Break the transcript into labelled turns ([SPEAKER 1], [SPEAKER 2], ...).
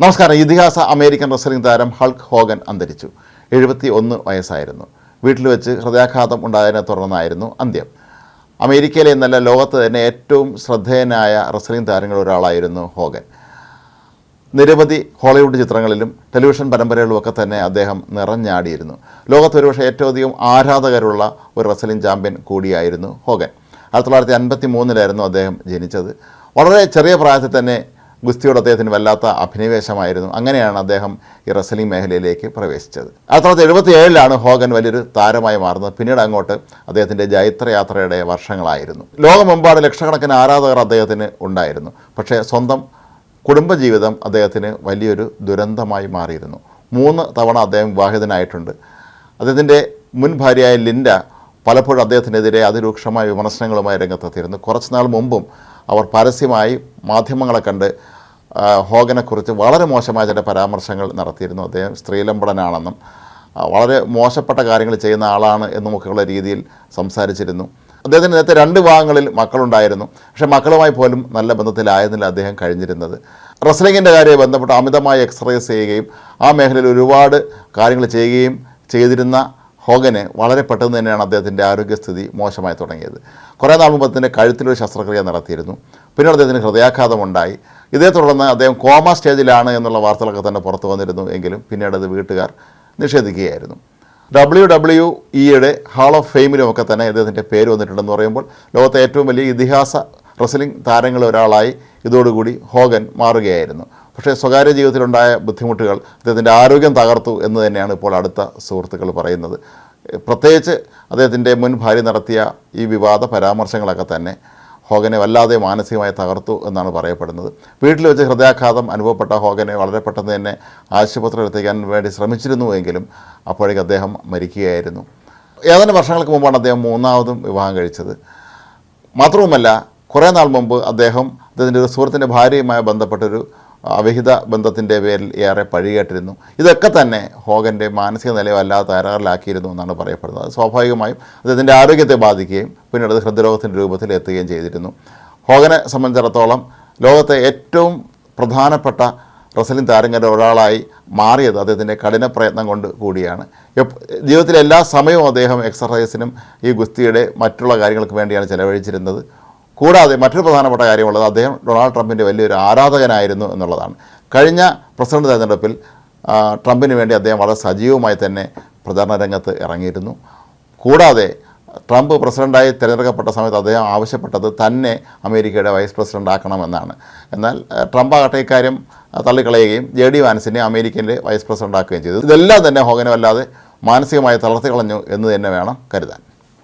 [SPEAKER 1] നമസ്കാരം. ഇതിഹാസ American wrestling താരം ഹൾക്ക് ഹോഗൻ അന്തരിച്ചു. എഴുപത്തി ഒന്ന് വയസ്സായിരുന്നു. വീട്ടിൽ വെച്ച് ഹൃദയാഘാതം ഉണ്ടായതിനെ തുടർന്നായിരുന്നു അന്ത്യം. അമേരിക്കയിലെ എന്നല്ല ലോകത്ത് തന്നെ ഏറ്റവും ശ്രദ്ധേയനായ റെസ്ലിംഗ് താരങ്ങളിൽ ഒരാളായിരുന്നു ഹോഗൻ. നിരവധി ഹോളിവുഡ് ചിത്രങ്ങളിലും ടെലിവിഷൻ പരമ്പരകളിലുമൊക്കെ തന്നെ അദ്ദേഹം നിറഞ്ഞാടിയിരുന്നു. ലോകത്ത് ഒരുപക്ഷെ ഏറ്റവും അധികം ആരാധകരുള്ള ഒരു റെസ്ലിംഗ് ചാമ്പ്യൻ കൂടിയായിരുന്നു ഹോഗൻ. ആയിരത്തി തൊള്ളായിരത്തി അൻപത്തി മൂന്നിലായിരുന്നു അദ്ദേഹം ജനിച്ചത്. വളരെ ചെറിയ പ്രായത്തിൽ തന്നെ ഗുസ്തിയോട് അദ്ദേഹത്തിന് വല്ലാത്ത അഭിനിവേശമായിരുന്നു. അങ്ങനെയാണ് അദ്ദേഹം ഈ റെസ്ലിംഗ് മേഖലയിലേക്ക് പ്രവേശിച്ചത്. ആയിരത്തി തൊള്ളായിരത്തി എഴുപത്തി ഏഴിലാണ് ഹോഗൻ വലിയൊരു താരമായി മാറുന്നത്. പിന്നീട് അങ്ങോട്ട് അദ്ദേഹത്തിന്റെ ജൈത്രയാത്രയുടെ വർഷങ്ങളായിരുന്നു. ലോകമെമ്പാട് ലക്ഷക്കണക്കിന് ആരാധകർ അദ്ദേഹത്തിന് ഉണ്ടായിരുന്നു. പക്ഷേ സ്വന്തം കുടുംബജീവിതം അദ്ദേഹത്തിന് വലിയൊരു ദുരന്തമായി മാറിയിരുന്നു. മൂന്ന് തവണ അദ്ദേഹം വിവാഹിതനായിട്ടുണ്ട്. അദ്ദേഹത്തിന്റെ മുൻ ഭാര്യയായ ലിൻഡ പലപ്പോഴും അദ്ദേഹത്തിനെതിരെ അതിരൂക്ഷമായ വിമർശനങ്ങളുമായി രംഗത്തെത്തിയിരുന്നു. കുറച്ചുനാൾ മുമ്പും അവർ പരസ്യമായി മാധ്യമങ്ങളെ കണ്ട് ഹോഗനെക്കുറിച്ച് വളരെ മോശമായ ചില പരാമർശങ്ങൾ നടത്തിയിരുന്നു. അദ്ദേഹം സ്ത്രീലമ്പടനാണെന്നും ആ, വളരെ മോശപ്പെട്ട കാര്യങ്ങൾ ചെയ്യുന്ന ആളാണ് എന്നുമൊക്കെയുള്ള രീതിയിൽ സംസാരിച്ചിരുന്നു. അദ്ദേഹത്തിന് നേരത്തെ രണ്ട് ഭാഗങ്ങളിൽ മക്കളുണ്ടായിരുന്നു. പക്ഷേ മക്കളുമായി പോലും നല്ല ബന്ധത്തിലായിരുന്നില്ല അദ്ദേഹം കഴിഞ്ഞിരുന്നത്. റെസ്ലിങ്ങിന്റെ കാര്യം ബന്ധപ്പെട്ട് അമിതമായി എക്സർസൈസ് ചെയ്യുകയും ആ മേഖലയിൽ ഒരുപാട് കാര്യങ്ങൾ ചെയ്യുകയും ചെയ്തിരുന്ന ഹോഗന് വളരെ പെട്ടെന്ന് തന്നെയാണ് അദ്ദേഹത്തിന്റെ ആരോഗ്യസ്ഥിതി മോശമായി തുടങ്ങിയത്. കുറേ നാൾ മുമ്പ് അദ്ദേഹത്തിന്റെ കഴുത്തിലൊരു ശസ്ത്രക്രിയ നടത്തിയിരുന്നു. പിന്നീട് അദ്ദേഹത്തിന് ഹൃദയാഘാതമുണ്ടായി. ഇതേ തുടർന്ന് അദ്ദേഹം കോമ സ്റ്റേജിലാണ് എന്നുള്ള വാർത്തകളൊക്കെ തന്നെ പുറത്തു വന്നിരുന്നു എങ്കിലും പിന്നീട് അത് വീട്ടുകാർ നിഷേധിക്കുകയായിരുന്നു. ഡബ്ല്യു ഡബ്ല്യു ഇയുടെ ഹാൾ ഓഫ് ഫെയിമിലുമൊക്കെ തന്നെ ഇദ്ദേഹത്തിന്റെ പേര് വന്നിട്ടുണ്ടെന്ന് പറയുമ്പോൾ ലോകത്തെ ഏറ്റവും വലിയ ഇതിഹാസ റെസ്ലിംഗ് താരങ്ങളിൽ ഒരാളായി ഇതോടുകൂടി ഹോഗൻ മാറുകയായിരുന്നു. പക്ഷേ സ്വകാര്യ ജീവിതത്തിലുണ്ടായ ബുദ്ധിമുട്ടുകൾ അദ്ദേഹത്തിന്റെ ആരോഗ്യം തകർത്തു എന്ന് തന്നെയാണ് ഇപ്പോൾ അടുത്ത സുഹൃത്തുക്കൾ പറയുന്നത്. പ്രത്യേകിച്ച് അദ്ദേഹത്തിന്റെ മുൻ ഭാര്യ നടത്തിയ ഈ വിവാദ പരാമർശങ്ങളൊക്കെ തന്നെ ഹോഗനെ വല്ലാതെ മാനസികമായി തകർത്തു എന്നാണ് പറയപ്പെടുന്നത്. വീട്ടിൽ വെച്ച് ഹൃദയാഘാതം അനുഭവപ്പെട്ട ഹോഗനെ വളരെ പെട്ടെന്ന് തന്നെ ആശുപത്രിയിൽ എത്തിക്കാൻ വേണ്ടി ശ്രമിച്ചിരുന്നുവെങ്കിലും അപ്പോഴേക്ക് അദ്ദേഹം മരിക്കുകയായിരുന്നു. ഏതാനും വർഷങ്ങൾക്ക് മുമ്പാണ് അദ്ദേഹം മൂന്നാമതും വിവാഹം കഴിച്ചത്. മാത്രവുമല്ല കുറേ നാൾ മുമ്പ് അദ്ദേഹം അദ്ദേഹത്തിന്റെ ഒരു സുഹൃത്തിന്റെ ഭാര്യയുമായി ബന്ധപ്പെട്ടൊരു അവിഹിത ബന്ധത്തിന്റെ പേരിൽ ഏറെ പഴികേട്ടിരുന്നു. ഇതൊക്കെ തന്നെ ഹോഗന്റെ മാനസിക നിലയെ വല്ലാതെ തകരാറിലാക്കിയിരുന്നു എന്നാണ് പറയപ്പെടുന്നത്. സ്വാഭാവികമായും അദ്ദേഹത്തിന്റെ ആരോഗ്യത്തെ ബാധിക്കുകയും പിന്നീട് അത് ഹൃദ്രോഗത്തിന്റെ രൂപത്തിൽ എത്തുകയും ചെയ്തിരുന്നു. ഹോഗനെ സംബന്ധിച്ചിടത്തോളം ലോകത്തെ ഏറ്റവും പ്രധാനപ്പെട്ട റസലിൻ താരങ്ങളുടെ ഒരാളായി മാറിയത് അദ്ദേഹത്തിന്റെ കഠിന പ്രയത്നം കൊണ്ട് കൂടിയാണ്. ജീവിതത്തിലെ എല്ലാ സമയവും അദ്ദേഹം എക്സർസൈസിനും ഈ ഗുസ്തിയുടെ മറ്റുള്ള കാര്യങ്ങൾക്ക് വേണ്ടിയാണ് ചെലവഴിച്ചിരുന്നത്. കൂടാതെ മറ്റൊരു പ്രധാനപ്പെട്ട കാര്യമുള്ളത് അദ്ദേഹം ഡൊണാൾഡ് ട്രംപിന്റെ വലിയൊരു ആരാധകനായിരുന്നു എന്നുള്ളതാണ്. കഴിഞ്ഞ പ്രസിഡന്റ് തെരഞ്ഞെടുപ്പിൽ ട്രംപിന് വേണ്ടി അദ്ദേഹം വളരെ സജീവമായി തന്നെ പ്രചാരണ രംഗത്ത് ഇറങ്ങിയിരുന്നു. കൂടാതെ ട്രംപ് പ്രസിഡന്റായി തിരഞ്ഞെടുക്കപ്പെട്ട സമയത്ത് അദ്ദേഹം ആവശ്യപ്പെട്ടത് തന്നെ അമേരിക്കയുടെ വൈസ് പ്രസിഡന്റ് ആക്കണമെന്നാണ്. എന്നാൽ ട്രംപ് ആകട്ടെ ഇക്കാര്യം തള്ളിക്കളയുകയും ജെ ഡി വാൻസിനെ അമേരിക്കന്റെ വൈസ് പ്രസിഡന്റ് ആക്കുകയും ചെയ്തു. ഇതെല്ലാം തന്നെ ഹോഗനെ വല്ലാതെ മാനസികമായി തളർത്തി കളഞ്ഞു എന്ന് തന്നെ വേണം കരുതാൻ.